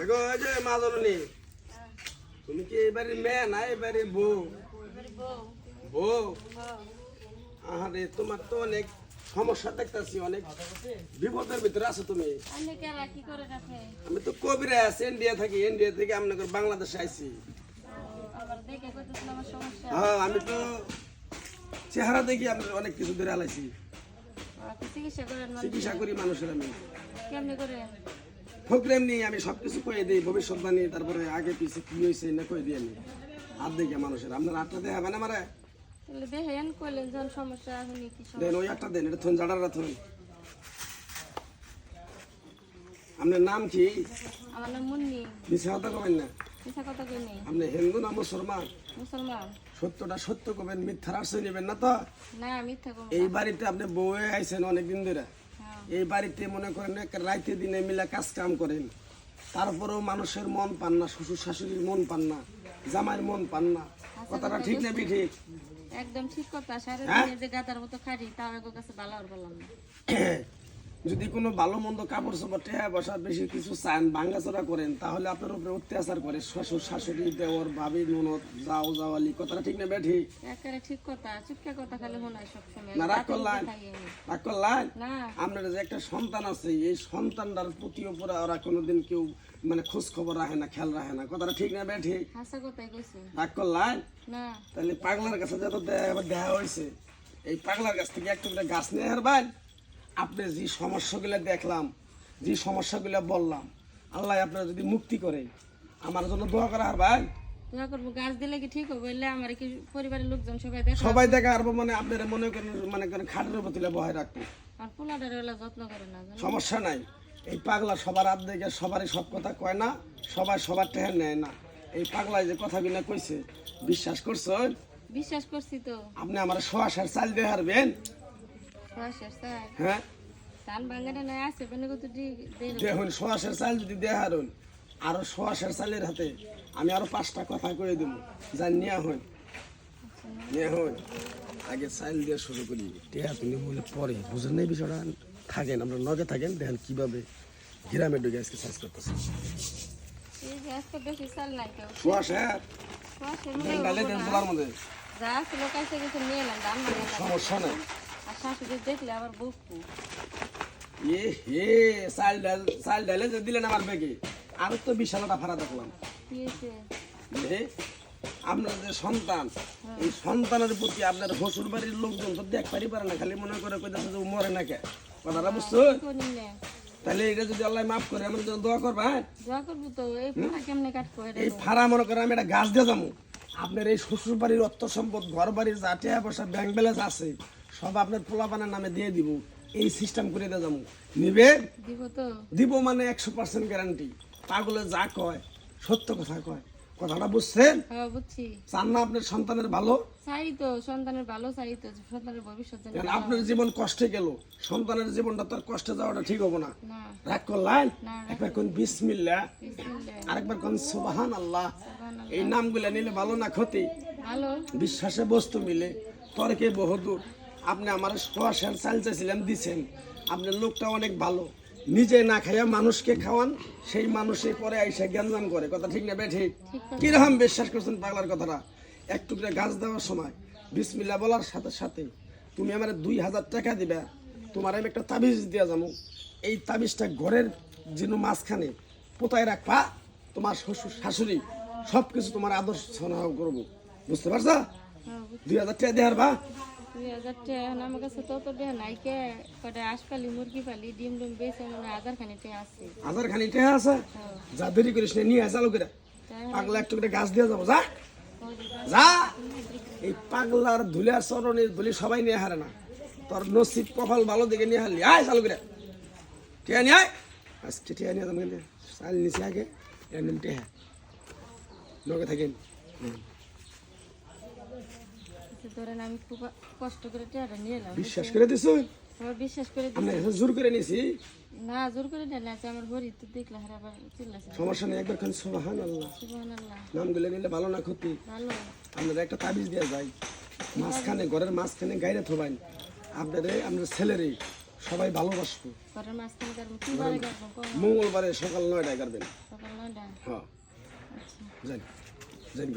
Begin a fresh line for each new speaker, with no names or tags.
দেখো ওই যে মা জননী তুমি কি এবারে মেয়ে না এবারে বউ? বউ? আরে তোমার তো অনেক সমস্যা দেখতেছি অনেক বিপদের ভিতরে আছো তুমি।
কেরা করে
আমি তো কবিরা আছি ইন্ডিয়া থাকি ইন্ডিয়া থেকে আপনাদের বাংলাদেশে আইছি। হ্যাঁ আমি তো চেহারা দেখি আমি অনেক কিছু ধরে আলাইছি।
আপনি চিকিৎসা
করি মানুষের আমি।
কেমনি করেন
প্রোগ্রাম নিয়ে আমি সব কিছু কয়ে দিই ভবিষ্যৎবাণী তারপরে আগে পিছিয়ে কি হয়েছে না কয়ে দিই আমি। হাত দেখে মানুষের আপনার আটটা
দেখেন কইলেন যখন সমস্যা হয়নি কি
দেন ওই একটা দেন এটা থুন জাডারা থুন। আপনার নাম কি?
আমার নাম মুন্নি।
মিশে কথা কবেন না?
মিথ্যা কথা কই নেই?
আপনি হিন্দু না মুসলমান?
মুসলমান।
সত্যটা সত্য কবেন মিথ্যার আশ্রয় নেবেন না তো?
না মিথ্যা
এই বাড়িতে আপনি বউয়ে আইছেন অনেকদিন ধরে।
হ্যাঁ
এই বাড়িতে মনে করেন রাইতে দিনে মিলে কাজ কাম করেন। তারপরেও মানুষের মন পান না শ্বশুর শাশুড়ির মন পান না জামাইয়ের মন পান না। কথাটা ঠিক না ঠিক
একদম ঠিক কথা সারা
হ্যাঁ?
দিনে যে গাদার মতো খাটি তাও কাছে ভালো আর বললাম না
যদি কোনো ভালো মন্দ কাপড় চোপড় টেহা বসার বেশি কিছু চান ভাঙ্গাচোরা করেন তাহলে আপনার উপরে অত্যাচার করে। শ্বশুর শাশুড়ি দেওর ভাবি ননদ যাও যাওয়ালি কথাটা ঠিক না বেঠি?
ঠিক কথা চুপকে কথা খালি শোনায় সবসময়।
না রাগ রাগ আপনার যে একটা সন্তান আছে এই সন্তানটার প্রতি উপরে ওরা কোনোদিন কেউ মানে খোঁজ খবর রাখে না খেয়াল রাখে না। কথাটা ঠিক না বেঠি?
হাসা কথাই কইছি।
রাগ
না।
তাহলে পাগলার কাছে যত দেখা হয়েছে এই পাগলার কাছ থেকে একটু গাছ নিয়ে হারবেন? আপনি যে সমস্যাগুলো দেখলাম যে সমস্যাগুলো বললাম আল্লাহ আপনার যদি মুক্তি করে আমার জন্য দোয়া করা হারবেন
দোয়া করব গাছ দিলে কি ঠিক হবে? বললে আমার কি পরিবারের লোকজন সবাই দেখে
সবাই দেখা হারবো মানে আপনারা মনে করেন মানে করেন খাটের উপর তুলে বহায় রাখব।
আর পোলাডারে ওলা যত্ন করে না
সমস্যা নাই। এই পাগলা সবার হাত দেখে সবারই সব কথা কয় না সবাই সবার টেহার নেয় না। এই পাগলায় যে কথাগুলো কইছে বিশ্বাস করছেন
বিশ্বাস করছি তো।
আপনি আমার সোয়াশার চাল দিয়ে হারবেন? হ্যাঁ?
নাই
দেখুন সোয়াশের চাল যদি আরও সোয়াশের চালের হাতে আমি আরও পাঁচটা কথা কয়ে দেবো যা নিয়ে হন। নিয়ে হন। আগে চাল দিয়ে শুরু করি। টেহা তুমি বলে পরে বুঝেন না বিষয়টা? থাকেন আমরা নগে থাকেন দেখেন কীভাবে গ্রামে ঢুকে আজকে চাষ করতেছে।
এই যে আজকে বেশি চাল নাই কেউ।
সোয়াশের
কুয়াশার
দেন
মধ্যে
ডালে দেন তোলার মধ্যে।
যা ছিল কাছে কিছু নিয়ে এলাম দাম মানে
সমস্যা নাই।
শাশুড়ি দেখলে আবার বকু
এ হে চাল ডাল চাল ডালে যে দিলেন আমার ব্যাগে আরও তো বিশালটা ভাড়া দেখলাম
কি হয়েছে
যে আপনার যে সন্তান এই সন্তানের প্রতি আপনার শ্বশুর বাড়ির লোকজন তো পারে না খালি মনে করে কইতাছে যে মরে না কে কথাটা বুঝছ তাহলে এটা যদি আল্লাহ মাফ করে আমার জন্য দোয়া করবা?
দোয়া করব তো এই ফোনা কেমনে কাটবো
এই ফাড়া মনে করে আমি একটা গাছ দিয়ে যাব আপনার এই শ্বশুর বাড়ির অর্থ সম্পদ ঘর বাড়ির যা টাকা পয়সা ব্যাংক ব্যালেন্স আছে সব আপনার পোলাপানের নামে দিয়ে দিব। এই সিস্টেম করে দিয়ে যাব। নিবে?
দিব তো।
দিব মানে একশো পার্সেন্ট গ্যারান্টি পাগলে যা কয় সত্য কথা কয়। কথাটা বুঝছেন?
হ্যাঁ বুঝছি।
চান না আপনার সন্তানের ভালো?
চাই তো সন্তানের ভালো চাই তো সন্তানের ভবিষ্যৎ
আপনার জীবন কষ্টে গেল? সন্তানের জীবনটা তো কষ্টে যাওয়াটা ঠিক হব না। রাগ করলেন? একবার কোন বিসমিল্লা।
বিসমিল্লাহ।
আরেকবার কোন সুবাহান আল্লাহ এই নামগুলো নিলে ভালো না ক্ষতি?
ভালো।
বিশ্বাসে বস্তু মিলে। তর্কে বহুদূর। আপনি আমার সোয়াশের চাল চাইছিলেন দিছেন। আপনার লোকটা অনেক ভালো। নিজে না খাইয়া মানুষকে খাওয়ান সেই মানুষে পরে আইসা জ্ঞানদান করে। কথা ঠিক না বেঠি? কীরকম বিশ্বাস করছেন পাগলার কথাটা? এক টুকরা গাছ দেওয়ার সময় বিসমিল্লা বলার সাথে সাথে তুমি আমার দুই হাজার টাকা দিবে তোমার আমি একটা তাবিজ দিয়া যাব। এই তাবিজটা ঘরের যেন মাঝখানে পোতায় রাখবা তোমার শ্বশুর শাশুড়ি সব কিছু তোমার আদর্শ করব। বুঝতে পারছ?
হ্যাঁ
দুই হাজার টাকা দেওয়ার বা?
দুই হাজার টাকা আমার কাছে তত টাকা নাই কে? কটা আশ পালি মুরগি পালি ডিম ডিম বেছে মানে হাজার খানি টাকা আছে।
হাজার খানি টাকা আছে?
হ্যাঁ।
যা দেরি করিস না নিয়ে চালু করে। পাগলা একটু করে গাছ দিয়ে যাব যা। যা। এই পাগলার ধুলিয়ার চরণের ধুলি সবাই নিয়ে হারে না। তোর নসিব কপাল ভালো দিকে নিয়ে হারলি। আয় চালু করে। টিয়া নিয়ে আয়। আজকে টিয়া নিয়ে যাব চাল নিচে আগে টিয়া। থাকেন। হুম।
ধরেন আমি খুব কষ্ট করে টাকাটা নিয়ে এলাম।
বিশ্বাস করে দিছো?
সবাই বিশ্বাস করে
আমরা এসে জোর করে
না জোর করে না আমার ভরি তো দেখলে চিল্লাছে
সমস্যা নেই একবার খান নিলে ভালো না ক্ষতি।
ভালো।
একটা তাবিজ মাঝখানে ঘরের মাঝখানে গাইরে আপনাদের আপনার ছেলেরই সবাই ভালোবাসবো। মঙ্গলবারে সকাল নয়টায় করবেন
সকাল নয়টা
হ্যাঁ। জানি জানি